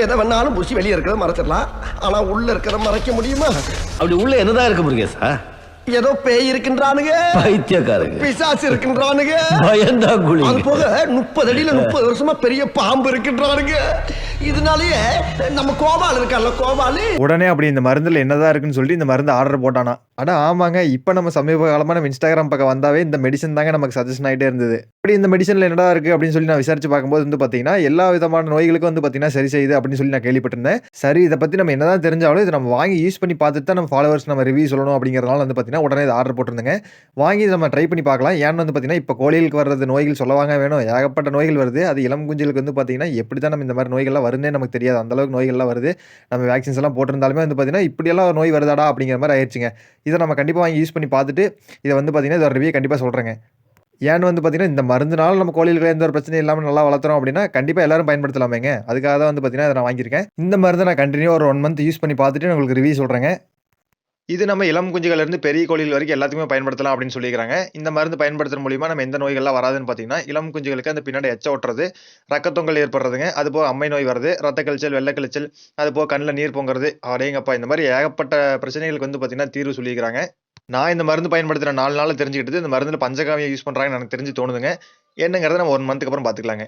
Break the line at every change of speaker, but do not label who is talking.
எதை வேணாலும் புசி வெளியே இருக்கிறத மறைச்சிடலாம். ஆனா உள்ள இருக்கிறத மறைக்க முடியுமா?
அப்படி உள்ள என்னதான் இருக்கு முருகேசா?
ஏதோ பேய் இருக்கின்றானுங்க.
பைத்தியக்காரங்க.
பிசாசு இருக்கின்றானுங்க.
பயந்தா
அது
குழி
போக முப்பது அடியில முப்பது வருஷமா பெரிய பாம்பு இருக்கின்றானுங்க. இதனாலயே நம்ம கோபால் இருக்கான்ல கோபாலு.
உடனே அப்படி இந்த மருந்தில் என்னதான் இருக்குன்னு சொல்லிட்டு இந்த மருந்து ஆர்டர் போட்டானா. ஆனால் ஆமாங்க. இப்போ நம்ம சமீப காலமாக நம்ம இன்ஸ்டாகிராம் பக்கம் வந்தாவே இந்த மெடிசன் தாங்க நமக்கு சஜஷன் ஆகிட்டே இருந்தது. இப்படி இந்த மெடிசனில் என்னடா இருக்குது அப்படின்னு சொல்லி நான் விசாரிச்சு பார்க்கும்போது வந்து பார்த்தீங்கன்னா எல்லா விதமான நோய்களுக்கும் வந்து பார்த்தீங்கன்னா சரி செய்யுது அப்படின்னு சொல்லி நான் கேள்விப்பட்டிருந்தேன். சரி இதை பற்றி நம்ம என்னதான் தெரிஞ்சாலும் இதை நம்ம வாங்கி யூஸ் பண்ணி பார்த்துட்டு தான் நம்ம ஃபாலோவர்ஸ் நம்ம ரிவ்யூ சொல்லணும் அப்படிங்கிறதுனால வந்து பார்த்தீங்கன்னா உடனே இதை ஆர்டர் போட்டிருந்தேங்க. வாங்கி இதை நம்ம ட்ரை பண்ணி பார்க்கலாம். ஏன்னு வந்து பார்த்தீங்கன்னா இப்போ கோழிகளுக்கு வர்றது நோய்கள் சொல்லவாங்க வேணும். ஏகப்பட்ட நோய்கள் வருது. அது இளம் குஞ்சுகளுக்கு வந்து பார்த்தீங்கன்னா எப்படி தான் நம்ம இந்த மாதிரி நோய்கள்லாம் வருதுன்னே நமக்கு தெரியாது. அந்தளவுக்கு நோய்கள்லாம் வருது. நம்ம வேக்சின்ஸ் எல்லாம் போட்டிருந்தாலுமே வந்து பார்த்தீங்கன்னா இப்படியெல்லாம் நோய் வருதாடா அப்படிங்கிற மாதிரி ஆயிடுச்சுங்க. இதை நம்ம கண்டிப்பாக வாங்கி யூஸ் பண்ணி பார்த்துட்டு இதை வந்து பார்த்தீங்கன்னா இதோட ரிவ்யூ கண்டிப்பாக சொல்கிறேங்க ஏன்னு வந்து பார்த்தீங்கன்னா இந்த மருந்துனால நம்ம கோழிகளை எந்த ஒரு பிரச்சனையும் இல்லாமல் நல்லா வளர்த்துறோம் அப்படின்னா கண்டிப்பாக எல்லாரும் பயன்படுத்தலாமேங்க. அதுக்காக தான் வந்து பார்த்தீங்கன்னா இதை நான் வாங்கியிருக்கேன். இந்த மருந்து நான் கண்டினியூ ஒரு ஒன் மந்த் யூஸ் பண்ணி பார்த்துட்டு உங்களுக்கு ரிவ்யூ சொல்கிறேங்க இது நம்ம இளம் குஞ்சுகளிலிருந்து பெரிய கோழிகள் வரைக்கும் எல்லாத்துக்குமே பயன்படுத்தலாம் அப்படின்னு சொல்லியிருக்காங்க. இந்த மருந்து பயன்படுத்துறது மூலியமாக நம்ம எந்த நோய்கள்லாம் வராதுன்னு பார்த்தீங்கன்னா இளம் குஞ்சுகளுக்கு அந்த பின்னாடி எச்ச ஒட்டுறது ரக்கத்தொங்கல் ஏற்படுறதுங்க அது போக அம்மை நோய் வருது ரத்த கழிச்சல் வெள்ளை கழிச்சல் அது போக கண்ணில் நீர் பொங்குறது அடேங்கப்பா இந்த மாதிரி ஏகப்பட்ட பிரச்சனைகளுக்கு வந்து பார்த்தீங்கன்னா தீர்வு சொல்லியிருக்காங்க நான் இந்த மருந்து பயன்படுத்துகிற நாலு நாள் தெரிஞ்சுக்கிட்டு இந்த மருந்தில் பஞ்சகாவியம் யூஸ் பண்ணுறாங்கன்னு எனக்கு தெரிஞ்சு தோணுதுங்க. என்னங்கிறத நம்ம ஒன் மந்த்துக்கு அப்புறம் பார்த்துக்கலாங்க.